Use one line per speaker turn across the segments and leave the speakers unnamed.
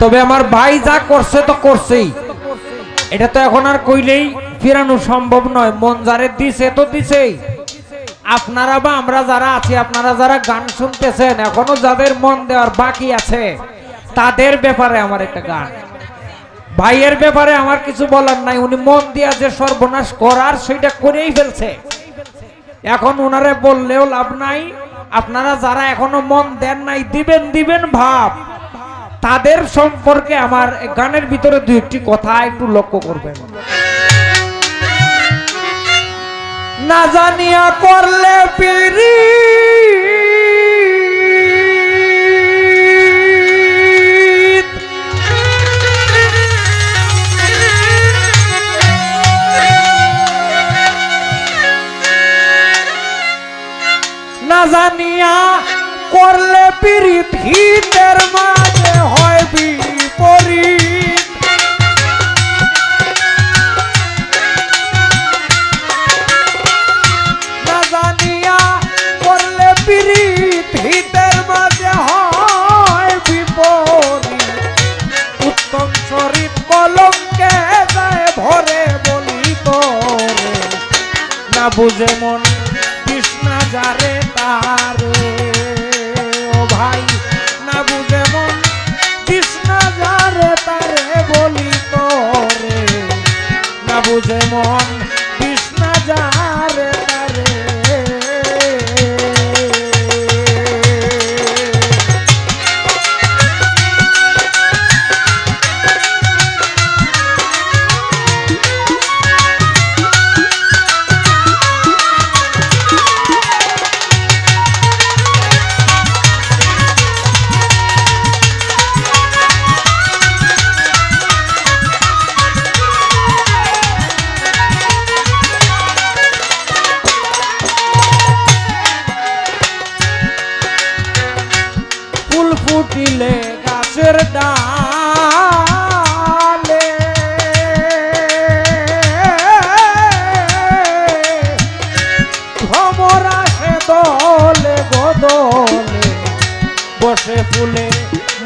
তবে আমার ভাই যা করছে তো করছেই। এটা তো এখন আর কইলেই ফেরানো সম্ভব নয়। মন যারে দিছে তো দিছেই। আপনারা বা আমরা যারা আছি, আপনারা যারা গান শুনতেছেন, এখনও যাদের মন দেওয়ার বাকি আছে, তাদের ব্যাপারে আমার একটা গান। ভাইয়ের ব্যাপারে আমার কিছু বলার নাই। উনি মন দিয়া যে সর্বনাশ করার, সেটা করেই ফেলছে। এখন ওনারে বললেও লাভ নাই। আপনারা যারা এখনও মন দেন নাই, দিবেন দিবেন ভাব। তাদের সম্পর্কে আমার গানের ভিতরে দু একটি কথা একটু লক্ষ্য করবেন। না জানিয়া করলে পিরি মন, কৃষ্ণা যারে তারে। ও ভাই, না বুঝে মন, কৃষ্ণা যারে তারে বলি তোরে। না বুঝে মন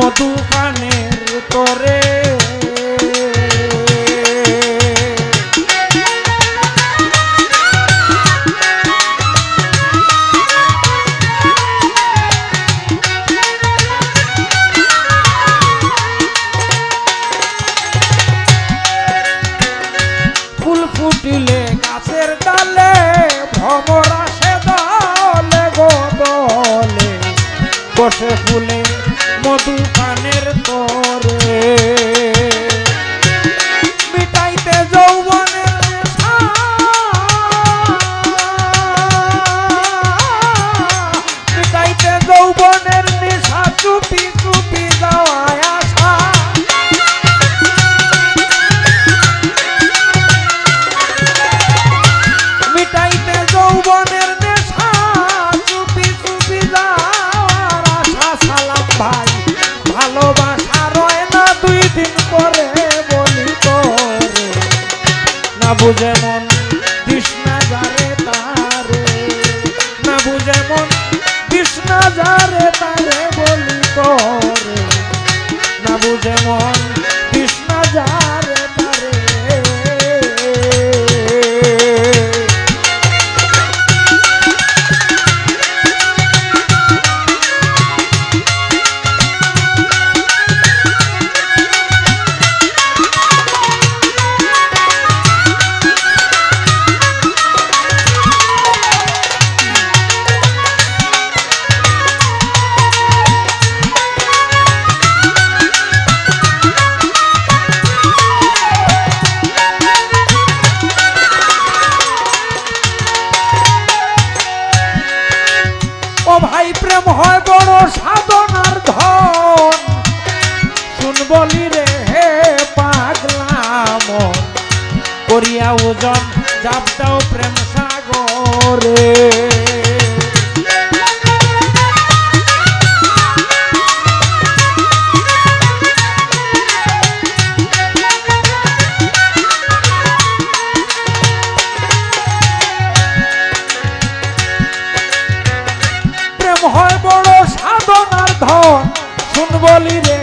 modo বুঝে মন কৃষ্ণা যারে তারে, না বুঝে মন কৃষ্ণা যারে তারে বলি তোরে, না বুঝে মন কৃষ্ণা যারে করিয়া ওজন জাপটাও প্রেম সাগরে। প্রেম হয় বড় সাধনার ধন বলি রে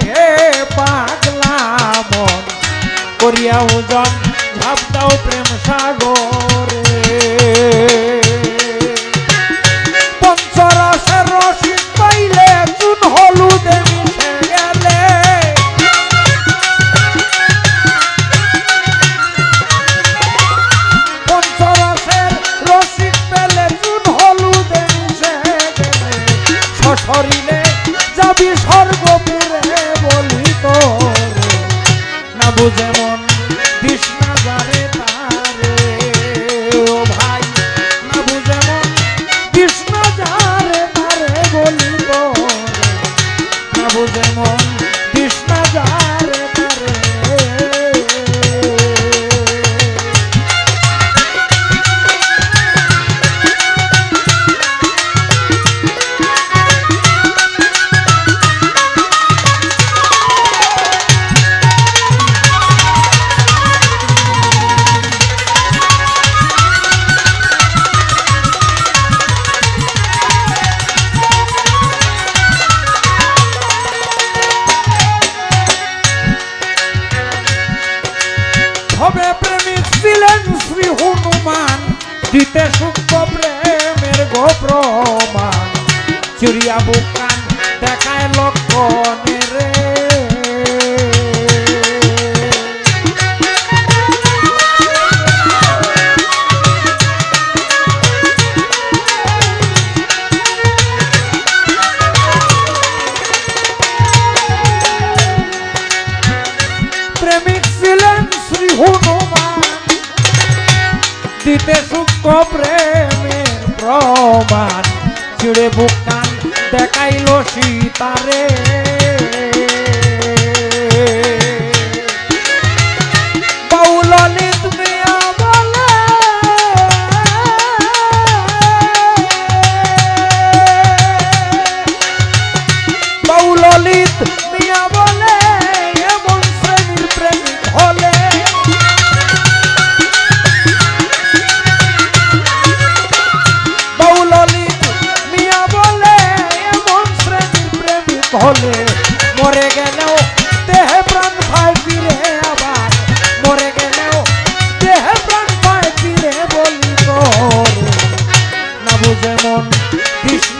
দিতে সূক্ষ্ম প্রেমের প্রমাণ ছিঁড়ে বুকান দেখাইল সীতারে। কৃষ্ণ